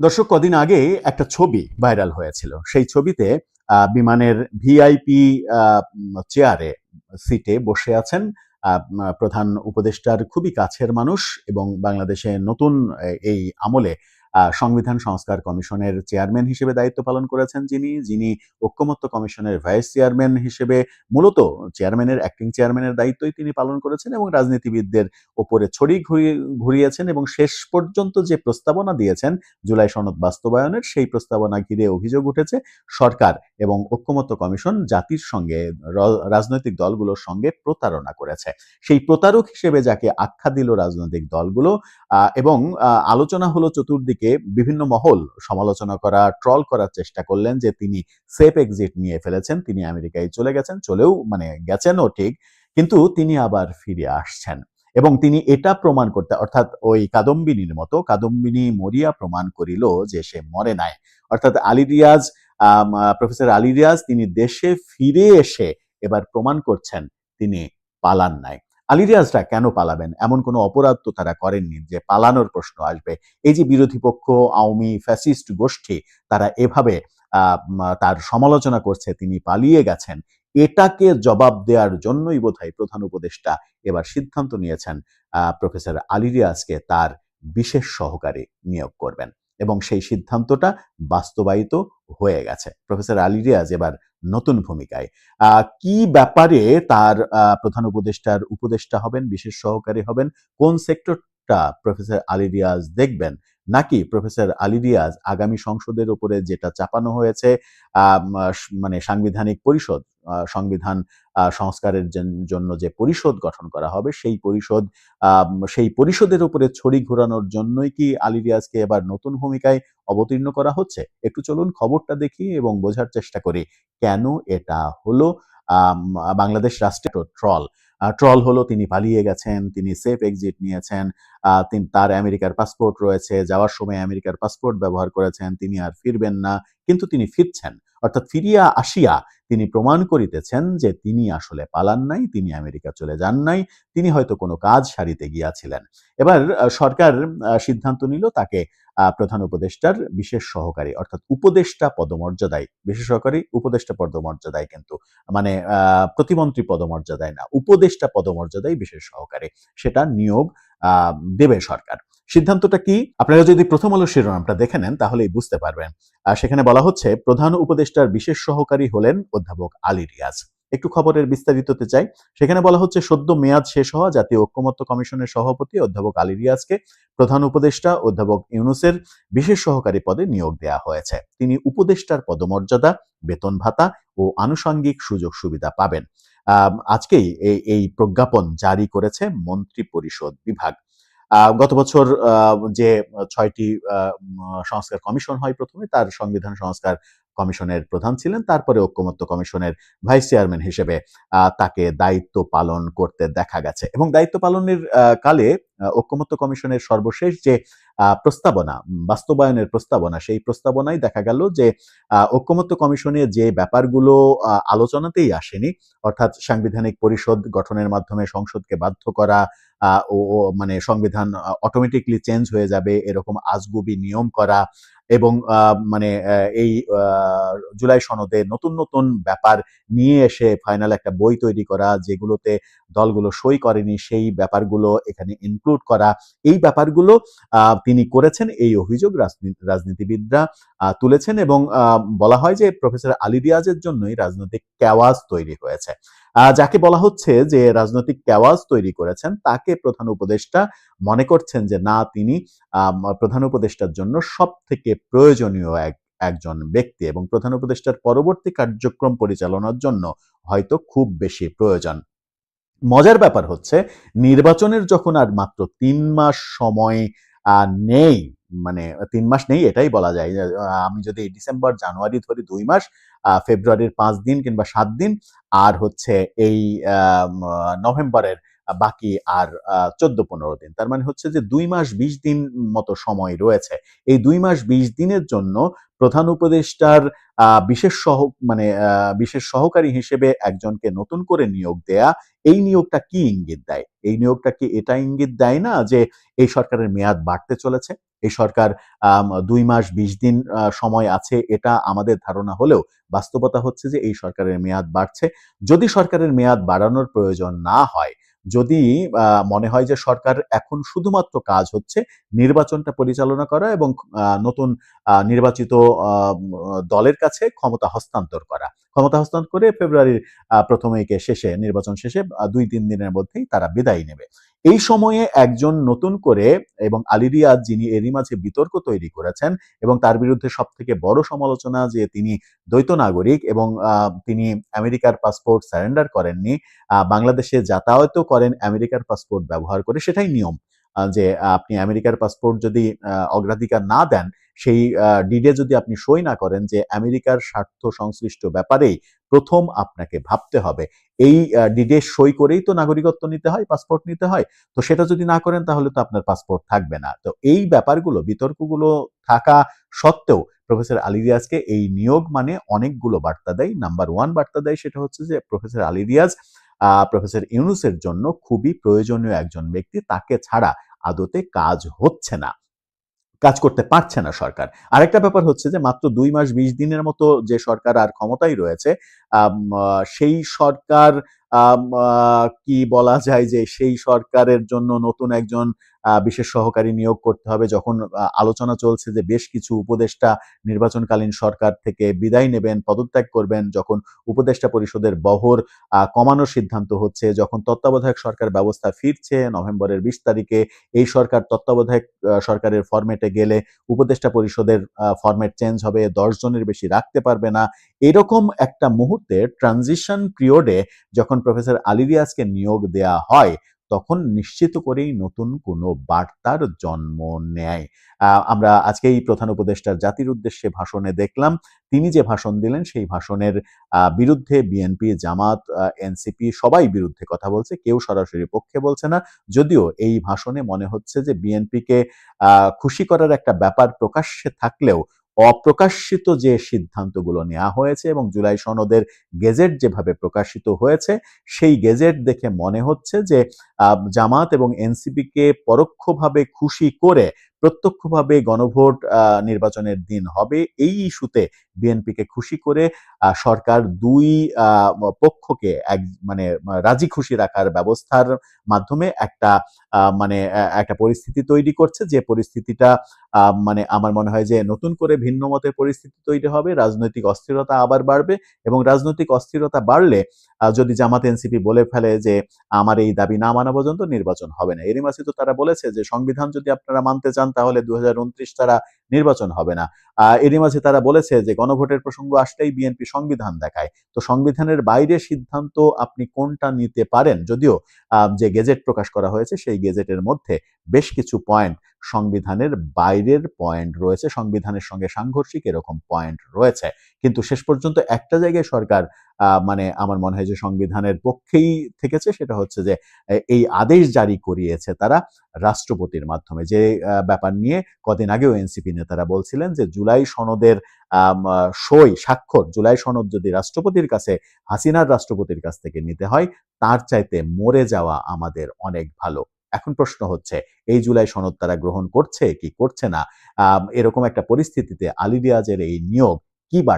দর্শক, কদিন আগে একটা ছবি ভাইরাল হয়েছিল। সেই ছবিতে বিমানের ভিআইপি চেয়ারে, সিটে বসে আছেন প্রধান উপদেষ্টার খুবই কাছের মানুষ এবং বাংলাদেশে নতুন এই আমলে সংবিধান সংস্কার কমিশনের চেয়ারম্যান হিসেবে দায়িত্ব পালন করেছেন যিনি যিনি ঐক্যমত্য কমিশনের ভাইস চেয়ারম্যান হিসেবে মূলত চেয়ারম্যানের অ্যাক্টিং চেয়ারম্যানের দায়িত্বই তিনি পালন করেছেন এবং রাজনীতিবিদদের ওপরে ছড়ি ঘুরিয়ে ঘুরিয়েছেন এবং শেষ পর্যন্ত যে প্রস্তাবনা দিয়েছেন জুলাই সনদ বাস্তবায়নের, সেই প্রস্তাবনা ঘিরে অভিযোগ উঠেছে সরকার এবং ঐক্যমত্য কমিশন জাতির সঙ্গে রাজনৈতিক দলগুলোর সঙ্গে প্রতারণা করেছে। সেই প্রতারক হিসেবে যাকে আখ্যা দিল রাজনৈতিক দলগুলো এবং আলোচনা হলো চতুর্দিকে বিভিন্ন মহল সমালোচনা করা ট্রল করার চেষ্টা করলেন যে তিনি সেফ এক্সিট নিয়ে ফেলেছেন, তিনি আমেরিকায় চলে গেছেন, চলেও মানে গেছেনও ঠিক, কিন্তু তিনি আবার ফিরে আসছেন। এবং তিনি এটা প্রমাণ করতে, অর্থাৎ ওই কাদম্বিনীর মতো, কাদম্বিনী মরিয়া প্রমাণ করিল যে সে মরে নাই। অর্থাৎ আলী রিয়াজ প্রফেসর আলী রিয়াজ তিনি দেশে ফিরে এসে এবার প্রমাণ করছেন তিনি পালান নাই। আলী রিয়াজরা কেন পালাবেন? এমন কোনো অপরাধ তো তারা করেননি যে পালানোর প্রশ্ন আসবে। এই যে বিরোধী পক্ষ, আওয়ামী ফ্যাসিস্ট গোষ্ঠী, তারা এভাবে তার সমালোচনা করছে, তিনি পালিয়ে গেছেন। এটাকে জবাব দেওয়ার জন্যই বোধহয় প্রধান উপদেষ্টা এবার সিদ্ধান্ত নিয়েছেন প্রফেসর আলিরিয়াজকে তার বিশেষ সহকারী নিয়োগ করবেন। এবং সেই সিদ্ধান্তটা বাস্তবায়িত হয়ে গেছে। প্রফেসর আলিরিয়াজ এবার নতুন ভূমিকায়। কি ব্যাপারে তার প্রধান উপদেষ্টার উপদেষ্টা হবেন, বিশেষ সহকারী হবেন? কোন সেক্টরটা প্রফেসর আলী রিয়াজ দেখবেন? নাকি প্রফেসর আলী রিয়াজ আগামী সংসদের উপরে যেটা চাপানো হয়েছে মানে সাংবিধানিক পরিষদ সংবিধান সংস্কারের জন- জন্য যে পরিষদ গঠন করা হবে, সেই পরিষদ সেই পরিষদের উপরে ছড়ি ঘোরানোর জন্যই কি আলী রিয়াজকে এবার নতুন ভূমিকায় অবতীর্ণ করা হচ্ছে? একটু চলুন খবরটা দেখি এবং বোঝার চেষ্টা করি, কেন এটা হলো? বাংলাদেশ রাষ্ট্রীয় ট্রল ট্রল হলো তিনি পালিয়ে গেছেন, তিনি সেফ এক্সিট নিয়েছেন তিনি, তার আমেরিকার পাসপোর্ট রয়েছে, যাওয়ার সময় আমেরিকার পাসপোর্ট ব্যবহার করেছেন, তিনি আর ফিরবেন না, কিন্তু তিনি ফিরছেন। অর্থাৎ ফিরিয়া আসিয়া তিনি প্রমাণ করিতেছেন যে তিনি আসলে পালান নাই, তিনি আমেরিকা চলে যান নাই, তিনি হয়তো কোনো কাজ সারিতে গিয়াছিলেন। এবার সরকার সিদ্ধান্ত নিল তাকে প্রধান উপদেষ্টার বিশেষ সহকারী, অর্থাৎ উপদেষ্টা পদমর্যাদায়, বিশেষ সহকারী উপদেষ্টা পদমর্যাদায় কিন্তু মানে প্রতিমন্ত্রী পদমর্যাদায় না, উপদেষ্টা পদমর্যাদায় বিশেষ সহকারী, সেটা নিয়োগ দেবে সরকার। সিদ্ধান্তটা কি? আপনারা যদি প্রথম আলো শিরোনামটা দেখে নেন, তাহলেই বুঝতে পারবেন। আর সেখানে বলা হচ্ছে, প্রধান উপদেষ্টার বিশেষ সহকারী হলেন অধ্যাপক আলী রিয়াজ। একটু খবরের বিস্তারিততে চাই। সেখানে বলা হচ্ছে, সদ্য মেয়াদ শেষ হওয়া জাতীয় ঐক্যমত্য কমিশনের সভাপতি অধ্যাপক আলী রিয়াজকে প্রধান উপদেষ্টা অধ্যাপক ইউনুসের বিশেষ সহকারী পদে নিয়োগ দেওয়া হয়েছে। তিনি উপদেষ্টার পদমর্যাদা, বেতন ভাতা ও আনুষঙ্গিক সুযোগ সুবিধা পাবেন। আজকেই এই প্রজ্ঞাপন জারি করেছে মন্ত্রী পরিষদ বিভাগ। গত বছর যে ছয়টি সংস্কার কমিশন হয় প্রথমে, তার সংবিধান সংস্কার কমিশনের প্রধান ছিলেন। তারপরে ঐক্যমত্য কমিশনের ভাইস চেয়ারম্যান হিসেবে তাকে দায়িত্ব পালন করতে দেখা গেছে। এবং দায়িত্ব পালনের কালে ঐক্যমত্য কমিশনের সর্বশেষ যে প্রস্তাবনা বাস্তবায়নের প্রস্তাবনা, সেই প্রস্তাবনায় দেখা গেল যে ঐক্যমত্য কমিশনে যে ব্যাপারগুলো আলোচনাতেই আসেনি, অর্থাৎ সাংবিধানিক পরিষদ গঠনের মাধ্যমে সংসদকে বাধ্য করা ও মানে সংবিধান অটোমেটিকলি চেঞ্জ হয়ে যাবে, এরকম আজগুবি নিয়ম করা এবং মানে এই জুলাই সনদে নতুন নতুন ব্যাপার নিয়ে এসে ফাইনাল একটা বই তৈরি করা, যেগুলোতে দলগুলো সই করেনি, সেই ব্যাপারগুলো এখানে ইনক্লুড করা। এই ব্যাপারগুলো তিনি করেছেন, এই অভিযোগ রাজনী- রাজনীতিবিদরা তুলেছেন এবং বলা হয় যে প্রফেসর আলী রিয়াজের জন্যই রাজনৈতিক ক্যাওয়াজ তৈরি হয়েছে। যাকে বলা হচ্ছে যে রাজনৈতিক ক্যাওয়াজ তৈরি করেছেন, তাকে প্রধান উপদেষ্টা মনে করছেন যে না, তিনি প্রধান উপদেষ্টার জন্য সব থেকে প্রয়োজনীয় এক, একজন ব্যক্তি এবং প্রধান উপদেষ্টার পরবর্তী কার্যক্রম পরিচালনার জন্য হয়তো খুব বেশি প্রয়োজন। মজার ব্যাপার হচ্ছে, নির্বাচনের যখন আর মাত্র তিন মাস সময় নেই মানে তিন মাস নেই এটাই বলা যায় আমি যদি ডিসেম্বর, জানুয়ারি ধরি দুই মাস ফেব্রুয়ারির পাঁচ দিন কিংবা সাত দিন, আর হচ্ছে এই নভেম্বরের বাকি আর চোদ্দ, পনেরো দিন। তার মানে হচ্ছে যে দুই মাস বিশ দিন মতো সময় রয়েছে। এই দুই মাস বিশ দিনের জন্য প্রধান উপদেষ্টার বিশেষ সহ মানে বিশেষ সহকারী হিসেবে একজনকে নতুন করে নিয়োগ দেয়া, এই নিয়োগটা কি ইঙ্গিত দেয়? এই নিয়োগটা কি এটা ইঙ্গিত দেয় না যে এই সরকারের মেয়াদ বাড়তে চলেছে? এই সরকার দুই মাস বিশ দিন সময় আছে, এটা আমাদের ধারণা হলেও বাস্তবতা হচ্ছে যে এই সরকারের মেয়াদ বাড়ছে। যদি সরকারের মেয়াদ বাড়ানোর প্রয়োজন না হয় যদি মনে হয় যে সরকার এখন শুধুমাত্র কাজ হচ্ছে নির্বাচনটা পরিচালনা করা এবং নতুন নির্বাচিত দলের কাছে ক্ষমতা হস্তান্তর করা। ক্ষমতা হস্তান্তর করে ফেব্রুয়ারির প্রথম শেষে, নির্বাচন শেষে দুই তিন দিনের মধ্যেই তারা বিদায় নেবে। এই সময়ে একজন নতুন করে এবং আলী রিয়াজ যিনি এরই মাঝে বিতর্ক তৈরি করেছেন এবং তার বিরুদ্ধে সব থেকে বড় সমালোচনা যে তিনি দ্বৈত নাগরিক এবং তিনি আমেরিকার পাসপোর্ট সারেন্ডার করেননি বাংলাদেশে যাতায়াতও করেন, আমেরিকার পাসপোর্ট ব্যবহার করে, সেটাই নিয়ম। যে আপনি আমেরিকার পাসপোর্ট যদি অগ্রাধিকার না দেন, সেই ডিডে যদি আপনি সই না করেন যে, আমেরিকার স্বার্থ সংশ্লিষ্ট ব্যাপারেই প্রথম আপনাকে ভাবতে হবে। এই ডিডে সই করেই তো নাগরিকত্ব নিতে হয় পাসপোর্ট নিতে হয়। তো সেটা যদি না করেন, তাহলে তো আপনার পাসপোর্ট থাকবে না। তো এই ব্যাপারগুলো, বিতর্কগুলো থাকা সত্ত্বেও প্রফেসর আলী রিয়াজকে এই নিয়োগ মানে অনেকগুলো বার্তা দেয়। নাম্বার ওয়ান বার্তা দেয় সেটা হচ্ছে যে, প্রফেসর আলী রিয়াজ প্রফেসর ইউনুসের জন্য খুবই প্রয়োজনীয় একজন ব্যক্তি। তাকে ছাড়া আদতে কাজ হচ্ছে না, কাজ করতে পারছে না সরকার। আরেকটা ব্যাপার হচ্ছে যে মাত্র দুই মাস বিশ দিনের মতো যে সরকার আর ক্ষমতায় রয়েছে সেই সরকার কি বলা যায় যে সেই সরকারের জন্য নতুন একজন বিশেষ সহকারী নিয়োগ করতে হবে। যখন আলোচনা চলছে যে বেশ কিছু উপদেষ্টা নির্বাচনকালীন সরকার থেকে বিদায় নেবেন, পদত্যাগ করবেন, যখন উপদেষ্টা পরিষদের বহর কমানোর সিদ্ধান্ত হচ্ছে, যখন তত্ত্বাবধায়ক সরকার ব্যবস্থা ফিরছে নভেম্বরের বিশ তারিখে, এই সরকার তত্ত্বাবধায়ক সরকারের ফরম্যাটে গেলে উপদেষ্টা পরিষদের ফরম্যাট চেঞ্জ হবে, দশ জনের বেশি রাখতে পারবে না। এরকম একটা মুহূর্তে ট্রানজিশন পিরিয়ডে যখন প্রফেসর আলী রিয়াজকে নিয়োগ দেয়া হয় তখন নিশ্চিত করেই নতুন কোনো বার্তার জন্ম নেয়। আমরা আজকে এই প্রধান উপদেষ্টার জাতির উদ্দেশ্যে ভাষণে দেখলাম, তিনি যে ভাষণ দিলেন সেই ভাষণের বিরুদ্ধে বিএনপি, জামাত এনসিপি সবাই বিরুদ্ধে কথা বলছে, কেউ সরাসরি পক্ষে বলছে না। যদিও এই ভাষণে মনে হচ্ছে যে বিএনপিকে খুশি করার একটা ব্যাপার প্রকাশ্যে থাকলেও অপ্রকাশিত যে সিদ্ধান্তগুলো নেওয়া হয়েছে এবং জুলাই সনদের গেজেট যেভাবে প্রকাশিত হয়েছে, সেই গেজেট দেখে মনে হচ্ছে যে জামাত এবং এনসিপিকে পরোক্ষভাবে খুশি করে প্রত্যক্ষভাবে গণভোট নির্বাচনের দিন হবে। এই ইস্যুতে বিএনপিকে খুশি করে সরকার দুই পক্ষকে এক মানে রাজি খুশি রাখার ব্যবস্থার মাধ্যমে একটা মানে একটা পরিস্থিতি তৈরি করছে। যে পরিস্থিতিটা মানে আমার মনে হয় যে নতুন করে ভিন্ন মতের পরিস্থিতি তৈরি হবে। রাজনৈতিক অস্থিরতা আবার বাড়বে এবং রাজনৈতিক অস্থিরতা বাড়লে যদি জামাত এনসিপি বলে ফেলে যে আমার এই দাবি না মানা পর্যন্ত নির্বাচন হবে না। এরই মাসে তো তারা বলেছে যে, সংবিধান যদি আপনারা মানতে চান তাহলে দু হাজার উনত্রিশ তারা নির্বাচন হবে না। এরই মাঝে তারা বলেছে যে গণভোটের প্রসঙ্গ আসলেই বিএনপি সংবিধান দেখায়। তো সংবিধানের বাইরে সিদ্ধান্ত আপনি কোনটা নিতে পারেন? যদিও যে গেজেট প্রকাশ করা হয়েছে সেই গেজেটের মধ্যে বেশ কিছু পয়েন্ট সংবিধানের বাইরের পয়েন্ট রয়েছে, সংবিধানের সঙ্গে সাংঘর্ষিক এরকম পয়েন্ট রয়েছে। কিন্তু শেষ পর্যন্ত একটা জায়গায় সরকার মানে আমার মনে হয় যে সংবিধানের পক্ষেই থেকেছে, সেটা হচ্ছে যে এই আদেশ জারি করিয়েছে তারা রাষ্ট্রপতির মাধ্যমে। যে ব্যাপার নিয়ে কদিন আগেও এনসিপি নেতারা বলছিলেন যে জুলাই সনদের আহ, সই স্বাক্ষর জুলাই সনদ যদি রাষ্ট্রপতির কাছে হাসিনার রাষ্ট্রপতির কাছ থেকে নিতে হয় তার চাইতে মরে যাওয়া আমাদের অনেক ভালো। এখন প্রশ্ন হচ্ছে এই জুলাই সনদ তারা গ্রহণ করছে কি করছে না? এরকম একটা পরিস্থিতিতে আলী রিয়াজের এই নিয়োগ কি বার্তা